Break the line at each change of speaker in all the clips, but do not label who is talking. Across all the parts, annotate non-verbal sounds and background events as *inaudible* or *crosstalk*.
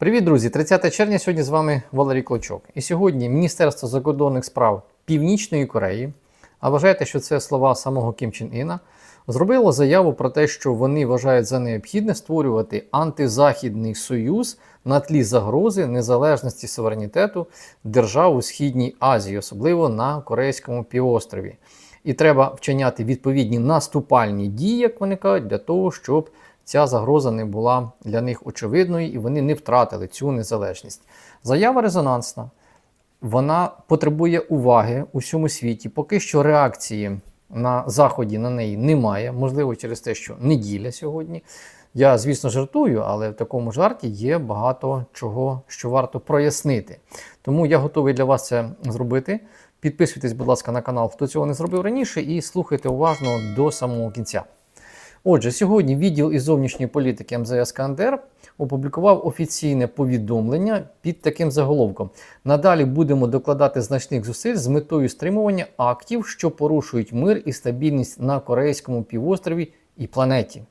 Привіт, друзі! 30 червня сьогодні з вами Валерій Клочок. І сьогодні Міністерство закордонних справ Північної Кореї, а вважаєте, що це слова самого Кім Чен Іна, зробило заяву про те, що вони вважають за необхідне створювати антизахідний союз на тлі загрози незалежності суверенітету держав у Східній Азії, особливо на Корейському півострові. І треба вчиняти відповідні наступальні дії, як вони кажуть, для того, щоб ця загроза не була для них очевидною і вони не втратили цю незалежність. Заява резонансна, вона потребує уваги у всьому світі. Поки що реакції на Заході на неї немає, можливо, через те, що неділя сьогодні. Я, звісно, жартую, але в такому жарті є багато чого, що варто прояснити. Тому я готовий для вас це зробити. Підписуйтесь, будь ласка, на канал, хто цього не зробив раніше, і слухайте уважно до самого кінця. Отже, сьогодні відділ із зовнішньої політики МЗС КНДР опублікував офіційне повідомлення під таким заголовком: надалі будемо докладати значних зусиль з метою стримування актів, що порушують мир і стабільність на Корейському півострові і планеті.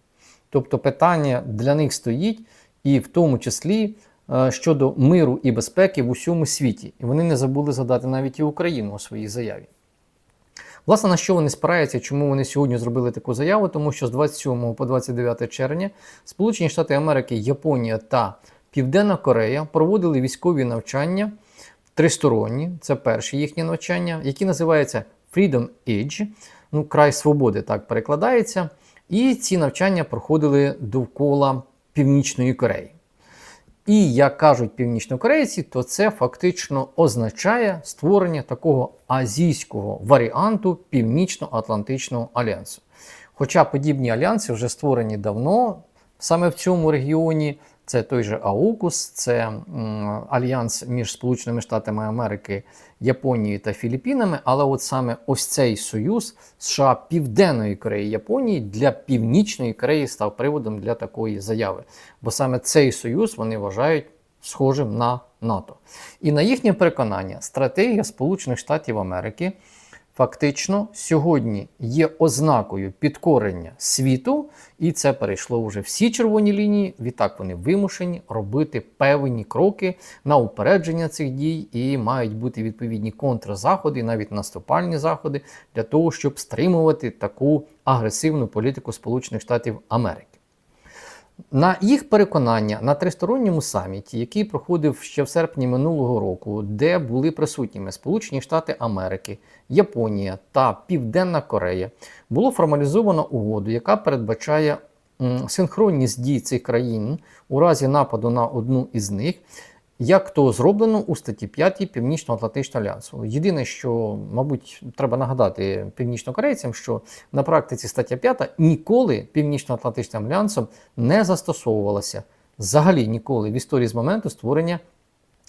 Тобто питання для них стоїть, і в тому числі е, щодо миру і безпеки в усьому світі. І вони не забули згадати навіть і Україну у своїй заяві. Власне, на що вони спираються, чому вони сьогодні зробили таку заяву? Тому що з 27 по 29 червня Сполучені Штати Америки, Японія та Південна Корея проводили військові навчання тристоронні, це перші їхні навчання, які називаються Freedom Age, ну, край свободи так перекладається. І ці навчання проходили довкола Північної Кореї. І як кажуть північнокорейці, то це фактично означає створення такого азійського варіанту Північно-Атлантичного альянсу. Хоча подібні альянси вже створені давно саме в цьому регіоні. Це той же АУКУС, це альянс між Сполученими Штатами Америки, Японією та Філіппінами. Але от саме ось цей союз США Південної Кореї Японії для Північної Кореї став приводом для такої заяви. Бо саме цей союз вони вважають схожим на НАТО. І на їхнє переконання, стратегія Сполучених Штатів Америки фактично сьогодні є ознакою підкорення світу, і це перейшло вже всі червоні лінії. Відтак вони вимушені робити певні кроки на упередження цих дій, і мають бути відповідні контрзаходи, навіть наступальні заходи для того, щоб стримувати таку агресивну політику Сполучених Штатів Америки. На їх переконання на тристоронньому саміті, який проходив ще в серпні минулого року, де були присутніми Сполучені Штати Америки, Японія та Південна Корея, було формалізовано угоду, яка передбачає синхронність дій цих країн у разі нападу на одну із них. Як то зроблено у статті 5 Північно-Атлантичного альянсу. Єдине, що, мабуть, треба нагадати північнокорейцям, що на практиці стаття 5 ніколи Північно-Атлантичним альянсом не застосовувалася взагалі ніколи в історії з моменту створення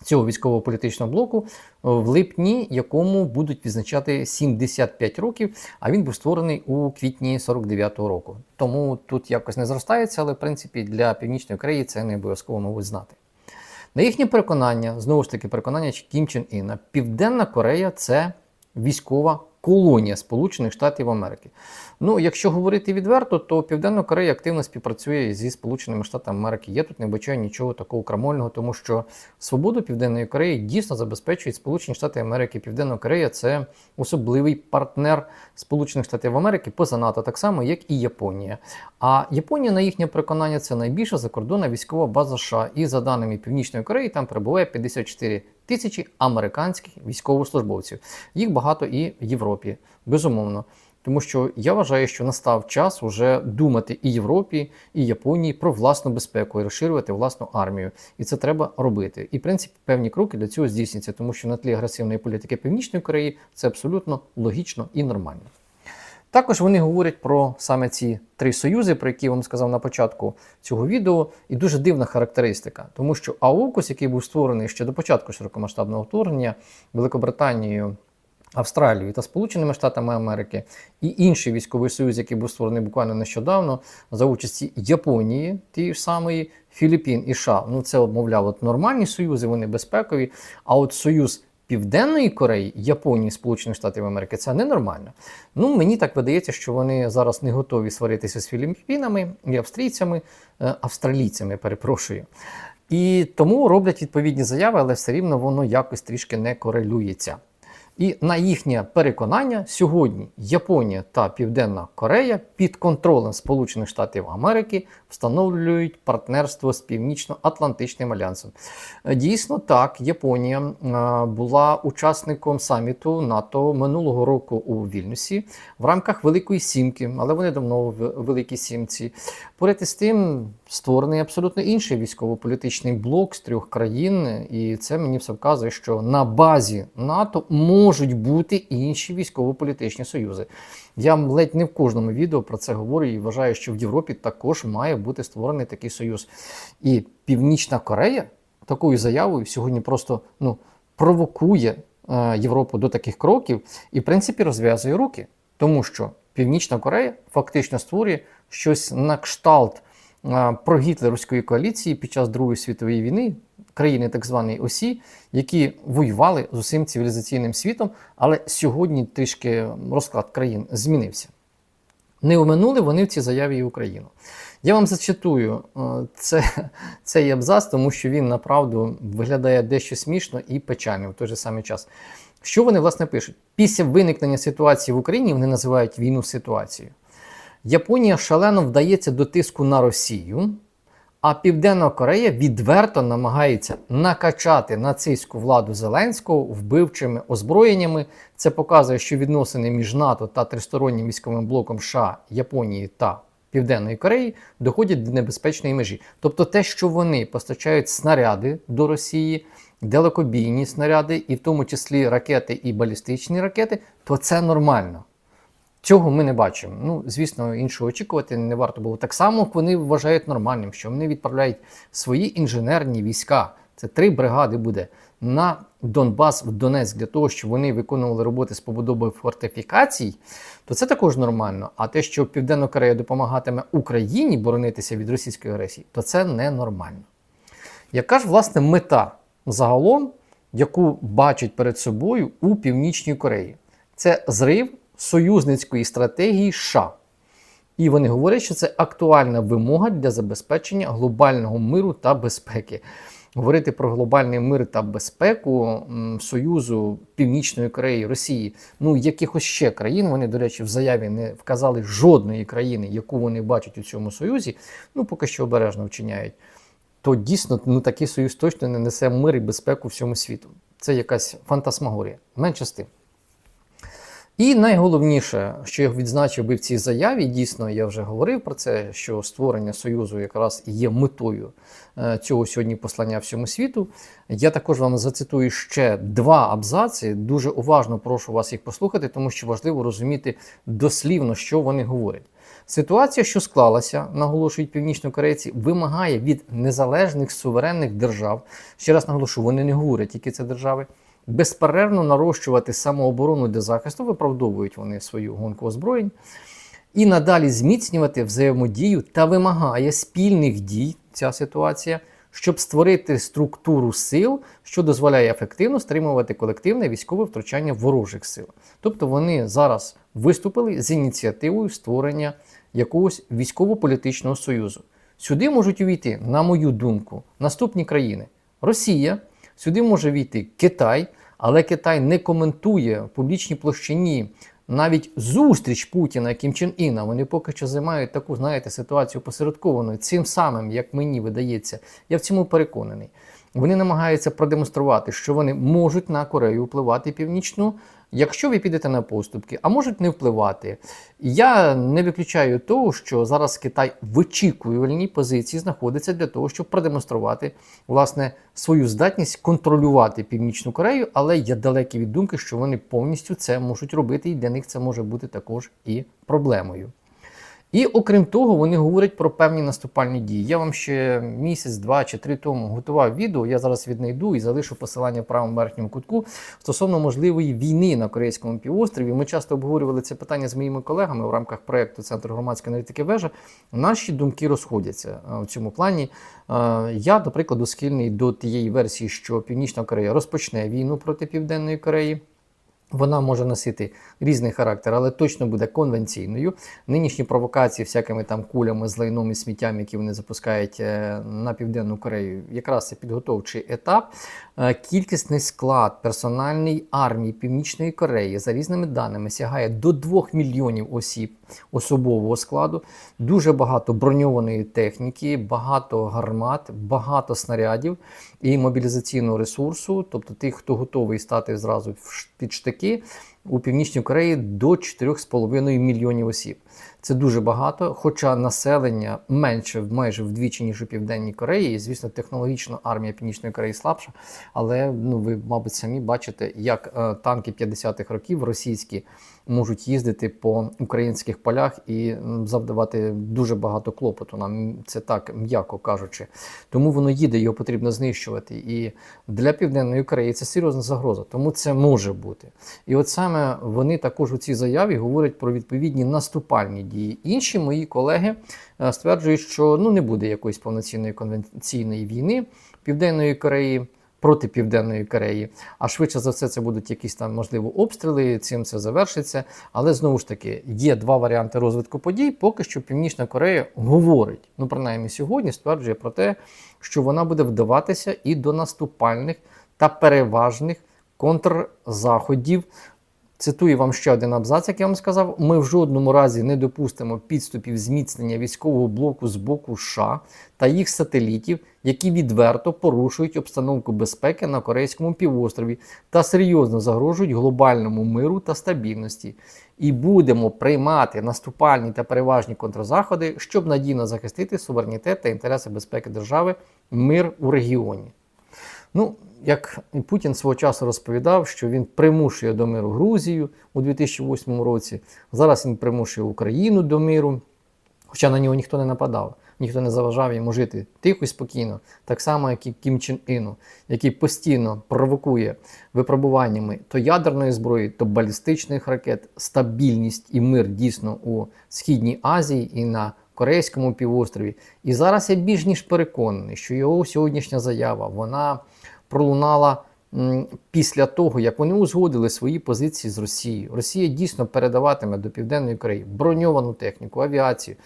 цього військово-політичного блоку, в липні, якому будуть відзначати 75 років, а він був створений у квітні 49-го року. Тому тут якось не зростається, але в принципі для Північної Кореї це не обов'язково, мабуть, знати. На їхнє переконання, знову ж таки, переконання Кім Чен Іна, Південна Корея це військова колонія Сполучених Штатів Америки. Ну, якщо говорити відверто, то Південна Корея активно співпрацює зі Сполученими Штатами Америки. Я тут не бачаю нічого такого крамольного, тому що свободу Південної Кореї дійсно забезпечують Сполучені Штати Америки. Південна Корея це особливий партнер Сполучених Штатів Америки поза НАТО, так само як і Японія. А Японія, на їхнє переконання, це найбільша закордонна військова база США. І за даними Північної Кореї, там перебуває 54 тисячі американських військовослужбовців. Їх багато і в Європі, безумовно. Тому що я вважаю, що настав час уже думати і Європі, і Японії про власну безпеку і розширювати власну армію. І це треба робити. І в принципі певні кроки для цього здійснюються, тому що на тлі агресивної політики Північної Кореї це абсолютно логічно і нормально. Також вони говорять про саме ці три союзи, про які я вам сказав на початку цього відео, і дуже дивна характеристика, тому що АУКУС, який був створений ще до початку широкомасштабного вторгнення Великобританією, Австралією та Сполученими Штатами Америки, і інший військовий союз, який був створений буквально нещодавно за участі Японії, тієї ж самої, Філіппін і США. Ну це мовляв, от нормальні союзи, вони безпекові. А от союз Південної Кореї, Японії, Сполучених Штатів Америки це ненормально. Ну мені так видається, що вони зараз не готові сваритися з Філіппінами і австрійцями, е, австралійцями, перепрошую. І тому роблять відповідні заяви, але все рівно воно якось трішки не корелюється. І на їхнє переконання сьогодні Японія та Південна Корея під контролем Сполучених Штатів Америки встановлюють партнерство з Північно-Атлантичним альянсом. Е, Дійсно, так, Японія е, була учасником саміту НАТО минулого року у Вільнюсі в рамках Великої Сімки, але вони давно в Великій Сімці. Поряд із тим створений абсолютно інший військово-політичний блок з трьох країн, і це мені все вказує, що на базі НАТО можуть бути інші військово-політичні союзи. Я ледь не в кожному відео про це говорю і вважаю, що в Європі також має бути створений такий союз. І Північна Корея такою заявою сьогодні просто ну, провокує е, Європу до таких кроків і, в принципі, розв'язує руки, тому що Північна Корея фактично створює щось на кшталт прогітлерівської коаліції під час Другої світової війни, країни так званої Осі, які воювали з усім цивілізаційним світом, але сьогодні трішки розклад країн змінився. Не оминули вони в цій заяві і Україну. Я вам зачитую е, це, *laughs* цей абзац, тому що він направду виглядає дещо смішно і печально в той же самий час. Що вони власне пишуть? Після виникнення ситуації в Україні вони називають війну ситуацією. Японія шалено вдається до тиску на Росію, а Південна Корея відверто намагається накачати нацистську владу Зеленського вбивчими озброєннями. Це показує, що відносини між НАТО та тристороннім військовим блоком США, Японії та Південної Кореї доходять до небезпечної межі. Тобто те, що вони постачають снаряди до Росії, далекобійні снаряди, і в тому числі ракети і балістичні ракети, то це нормально. Цього ми не бачимо. Ну, звісно, іншого очікувати не варто було. Так само вони вважають нормальним, що вони відправляють свої інженерні війська. Це три бригади буде на Донбас в Донецьк для того, щоб вони виконували роботи з побудови фортифікацій, то це також нормально. А те, що Південна Корея допомагатиме Україні боронитися від російської агресії, то це ненормально. Яка ж власне мета загалом, яку бачать перед собою у Північній Кореї? Це зрив союзницької стратегії США. І вони говорять, що це актуальна вимога для забезпечення глобального миру та безпеки. Говорити про глобальний мир та безпеку Союзу Північної Кореї, Росії, ну якихось ще країн. Вони, до речі, в заяві не вказали жодної країни, яку вони бачать у цьому союзі. Ну поки що обережно вчиняють. То дійсно ну, такий союз точно не несе мир і безпеку всьому світу. Це якась фантасмагорія. Менше з тим. І найголовніше, що я відзначив би в цій заяві, дійсно, я вже говорив про це, що створення Союзу якраз є метою е, цього сьогодні послання всьому світу. Я також вам зацитую ще два абзаци. Дуже уважно прошу вас їх послухати, тому що важливо розуміти дослівно, що вони говорять. Ситуація, що склалася, наголошують північнокорейці, вимагає від незалежних суверенних держав. Ще раз наголошую, вони не говорять, які це держави безперервно нарощувати самооборону для захисту, виправдовують вони свою гонку озброєнь, і надалі зміцнювати взаємодію та вимагає спільних дій ця ситуація, щоб створити структуру сил, що дозволяє ефективно стримувати колективне військове втручання ворожих сил. Тобто вони зараз виступили з ініціативою створення якогось військово-політичного союзу. Сюди можуть увійти, на мою думку, наступні країни: Росія, сюди може війти Китай, але Китай не коментує в публічній площині навіть зустріч Путіна Кім Чен Іна. Вони поки що займають таку, знаєте, ситуацію посередкованою. Цим самим, як мені видається, я в цьому переконаний. Вони намагаються продемонструвати, що вони можуть на Корею впливати північну, якщо ви підете на поступки, а можуть не впливати. Я не виключаю того, що зараз Китай в очікувальній позиції знаходиться для того, щоб продемонструвати власне свою здатність контролювати Північну Корею, але я далекий від думки, що вони повністю це можуть робити, і для них це може бути також і проблемою. І окрім того, вони говорять про певні наступальні дії. Я вам ще місяць, два чи три тому готував відео. Я зараз віднайду і залишу посилання в правому верхньому кутку стосовно можливої війни на корейському півострові. Ми часто обговорювали це питання з моїми колегами в рамках проєкту Центру громадської аналітики вежа. Наші думки розходяться у цьому плані. Я, до прикладу, схильний до тієї версії, що Північна Корея розпочне війну проти Південної Кореї. Вона може носити різний характер, але точно буде конвенційною. Нинішні провокації всякими там кулями з лайном і сміттям, які вони запускають е, на південну Корею, якраз це підготовчий етап. Е, Кількісний склад персональної армії Північної Кореї за різними даними сягає до 2 мільйонів осіб особового складу, дуже багато броньованої техніки, багато гармат, багато снарядів і мобілізаційного ресурсу, тобто тих, хто готовий стати зразу під штики, у Північній Кореї до 4,5 мільйонів осіб. Це дуже багато, хоча населення менше майже вдвічі, ніж у Південній Кореї. І, звісно, технологічно армія Північної Кореї слабша. Але ну, ви, мабуть, самі бачите, як е, танки 50-х років російські можуть їздити по українських полях і завдавати дуже багато клопоту. Нам це так м'яко кажучи. Тому воно їде, його потрібно знищувати. І для Південної Кореї це серйозна загроза, тому це може бути. І от саме вони також у цій заяві говорять про відповідні наступальні дії. Інші мої колеги е, стверджують, що ну не буде якоїсь повноцінної конвенційної війни Південної Кореї. Проти Південної Кореї, а швидше за все, це будуть якісь там можливо обстріли. Цим це завершиться. Але знову ж таки є два варіанти розвитку подій. Поки що Північна Корея говорить, ну принаймні сьогодні стверджує про те, що вона буде вдаватися і до наступальних та переважних контрзаходів. Цитую вам ще один абзац, як я вам сказав. Ми в жодному разі не допустимо підступів зміцнення військового блоку з боку США та їх сателітів, які відверто порушують обстановку безпеки на Корейському півострові та серйозно загрожують глобальному миру та стабільності. І будемо приймати наступальні та переважні контрзаходи, щоб надійно захистити суверенітет та інтереси безпеки держави, мир у регіоні. Ну, як Путін свого часу розповідав, що він примушує до миру Грузію у 2008 році. Зараз він примушує Україну до миру, хоча на нього ніхто не нападав, ніхто не заважав йому жити тихо і спокійно, так само, як і Кім Чен Іну, який постійно провокує випробуваннями то ядерної зброї, то балістичних ракет, стабільність і мир дійсно у Східній Азії і на Корейському півострові. І зараз я більш ніж переконаний, що його сьогоднішня заява вона пролунала після того, як вони узгодили свої позиції з Росією. Росія дійсно передаватиме до Південної Кореї броньовану техніку, авіацію.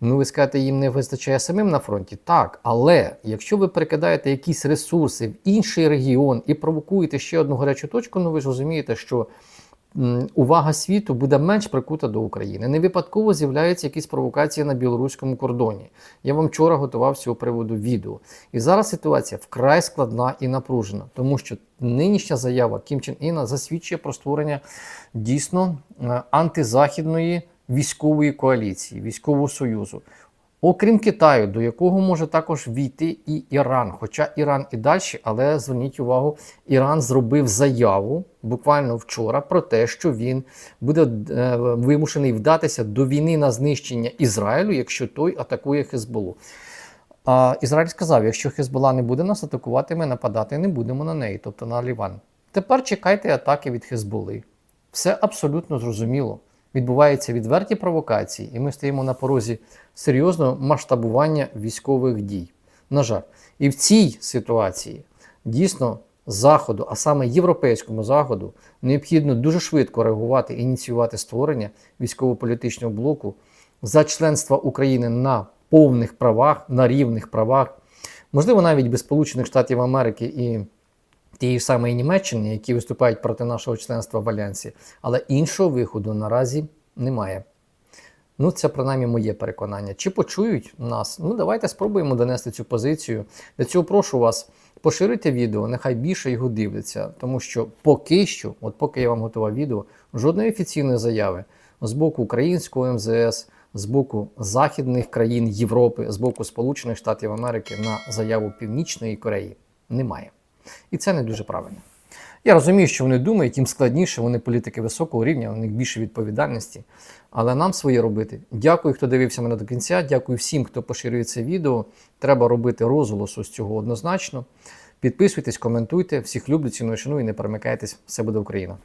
Ну, ви скажете, їм не вистачає самим на фронті. Так, але якщо ви перекидаєте якісь ресурси в інший регіон і провокуєте ще одну гарячу точку, ну ви ж розумієте, що увага світу буде менш прикута до України. Не випадково з'являються якісь провокації на білоруському кордоні. Я вам вчора готував цього приводу відео. І зараз ситуація вкрай складна і напружена, тому що нинішня заява Кім Чен Іна засвідчує про створення дійсно е, антизахідної військової коаліції, військового союзу. Окрім Китаю, до якого може також війти і Іран. Хоча Іран і далі, але зверніть увагу, Іран зробив заяву буквально вчора про те, що він буде е, вимушений вдатися до війни на знищення Ізраїлю, якщо той атакує Хезболу. А Ізраїль сказав: якщо Хезбола не буде нас атакувати, ми нападати не будемо на неї, тобто на Ліван. Тепер чекайте атаки від Хезболи. Все абсолютно зрозуміло. Відбуваються відверті провокації, і ми стоїмо на порозі серйозного масштабування військових дій. На жаль, і в цій ситуації дійсно заходу, а саме європейському заходу, необхідно дуже швидко реагувати і ініціювати створення військово-політичного блоку за членство України на повних правах, на рівних правах, можливо, навіть без Сполучених Штатів Америки і тієї ж самої Німеччини, які виступають проти нашого членства в Альянсі, але іншого виходу наразі немає. Ну, це принаймні моє переконання. Чи почують нас? Ну, давайте спробуємо донести цю позицію. Для цього прошу вас поширити відео, нехай більше його дивляться, тому що поки що, от поки я вам готував відео, жодної офіційної заяви з боку українського МЗС, з боку західних країн Європи, з боку Сполучених Штатів Америки на заяву Північної Кореї немає. І це не дуже правильно. Я розумію, що вони думають, їм складніше, вони політики високого рівня, у них більше відповідальності. Але нам своє робити. Дякую, хто дивився мене до кінця. Дякую всім, хто поширює це відео. Треба робити розголос з цього однозначно. Підписуйтесь, коментуйте. Всіх люблю, ціную, шаную і не перемикайтесь. Все буде Україна!